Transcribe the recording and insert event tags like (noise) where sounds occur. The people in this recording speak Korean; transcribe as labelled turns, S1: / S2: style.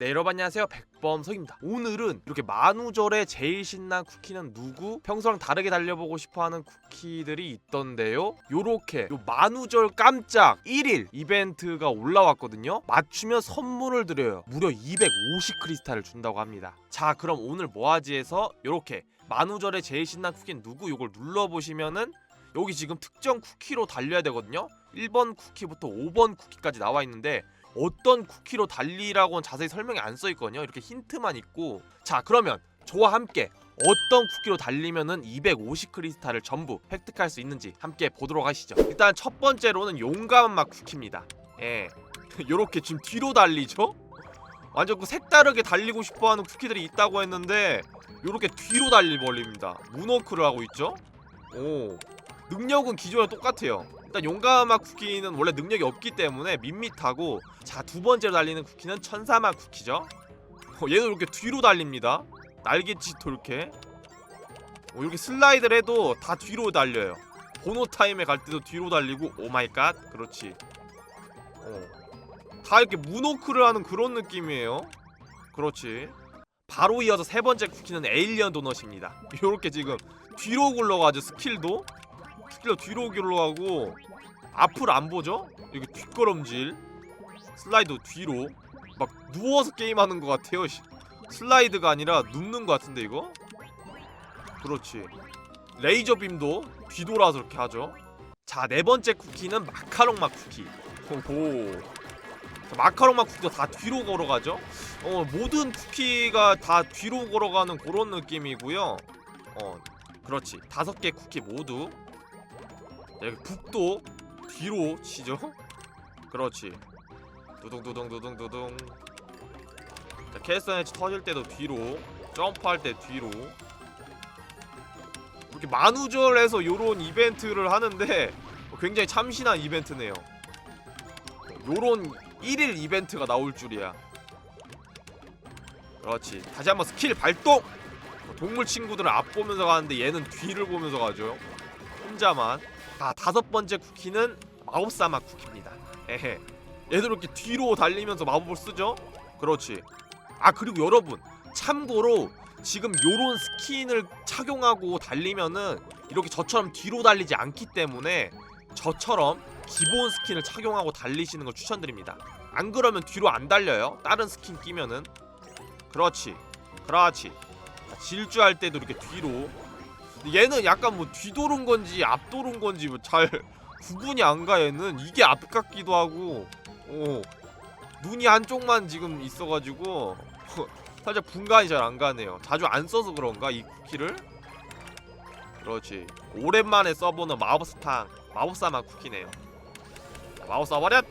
S1: 네 여러분 안녕하세요. 백범석입니다. 오늘은 이렇게 만우절에 제일 신난 쿠키는 누구? 평소랑 다르게 달려보고 싶어하는 쿠키들이 있던데요. 요렇게 요 만우절 깜짝 1일 이벤트가 올라왔거든요. 맞추면 선물을 드려요. 무려 250 크리스탈을 준다고 합니다. 자 그럼 오늘 뭐하지 해서 요렇게 만우절에 제일 신난 쿠키는 누구? 요걸 눌러보시면은 여기 지금 특정 쿠키로 달려야 되거든요. 1번 쿠키부터 5번 쿠키까지 나와 있는데 어떤 쿠키로 달리라고는 자세히 설명이 안 써 있거든요. 이렇게 힌트만 있고. 자, 그러면 저와 함께 어떤 쿠키로 달리면은 250 크리스탈을 전부 획득할 수 있는지 함께 보도록 하시죠. 일단 첫 번째로는 용감한 맛 쿠키입니다. 예. (laughs) 요렇게 지금 뒤로 달리죠? 완전 그 색다르게 달리고 싶어 하는 쿠키들이 있다고 했는데 요렇게 뒤로 달리 버립니다. 문워크를 하고 있죠? 오. 능력은 기존이랑 똑같아요. 일단 용감한 쿠키는 원래 능력이 없기 때문에 밋밋하고 자 두 번째로 달리는 쿠키는 천사맛 쿠키죠. 어, 얘도 이렇게 뒤로 달립니다. 날개짓 돌게 어, 이렇게 슬라이드를 해도 다 뒤로 달려요. 보노 타임에 갈 때도 뒤로 달리고 오마이갓. 그렇지. 어. 다 이렇게 문호크를 하는 그런 느낌이에요. 그렇지. 바로 이어서 세 번째 쿠키는 에일리언 도넛입니다. (laughs) 이렇게 지금 뒤로 굴러가죠 스킬도 스킬도 뒤로 굴러가고 앞을 안 보죠? 이렇게 뒷걸음질. 슬라이드 뒤로. 막 누워서 게임하는 것 같아요 씨. 슬라이드가 아니라 눕는 것 같은데 이거? 그렇지. 레이저 빔도 뒤돌아서 이렇게 하죠. 자 네 번째 쿠키는 마카롱 맛 쿠키. 호호. 자, 마카롱 맛 쿠키도 다 뒤로 걸어가죠? 어 모든 쿠키가 다 뒤로 걸어가는 그런 느낌이고요. 어 그렇지. 다섯 개 쿠키 모두. 자, 여기 북도 뒤로 치죠? 그렇지. 두둥두둥두둥두둥. 자 캐스터 엣지 터질 때도 뒤로 점프할 때 뒤로. 이렇게 만우절에서 요런 이벤트를 하는데 굉장히 참신한 이벤트네요. 요런 1일 이벤트가 나올 줄이야. 그렇지. 다시 한번 스킬 발동! 동물 친구들은 앞 보면서 가는데 얘는 뒤를 보면서 가죠. 혼자만 자 다섯 번째 쿠키는 마법사 맛 쿠키입니다. 에헤. 얘들 이렇게 뒤로 달리면서 마법을 쓰죠? 그렇지. 아 그리고 여러분 참고로 지금 요런 스킨을 착용하고 달리면은 이렇게 저처럼 뒤로 달리지 않기 때문에 저처럼 기본 스킨을 착용하고 달리시는 걸 추천드립니다. 안 그러면 뒤로 안 달려요. 다른 스킨 끼면은. 그렇지. 그렇지. 자, 질주할 때도 이렇게 뒤로 얘는 약간 뭐 뒤도는 건지 앞도는 건지 뭐 잘 (laughs) 구분이 안 가 얘는. 이게 앞 같기도 하고. 어. 눈이 한쪽만 지금 있어가지고 (laughs) 살짝 분간이 잘 안 가네요. 자주 안 써서 그런가 이 쿠키를? 그렇지. 오랜만에 써보는 마법사탕 마법사맛 쿠키네요. 자, 마법 써버렸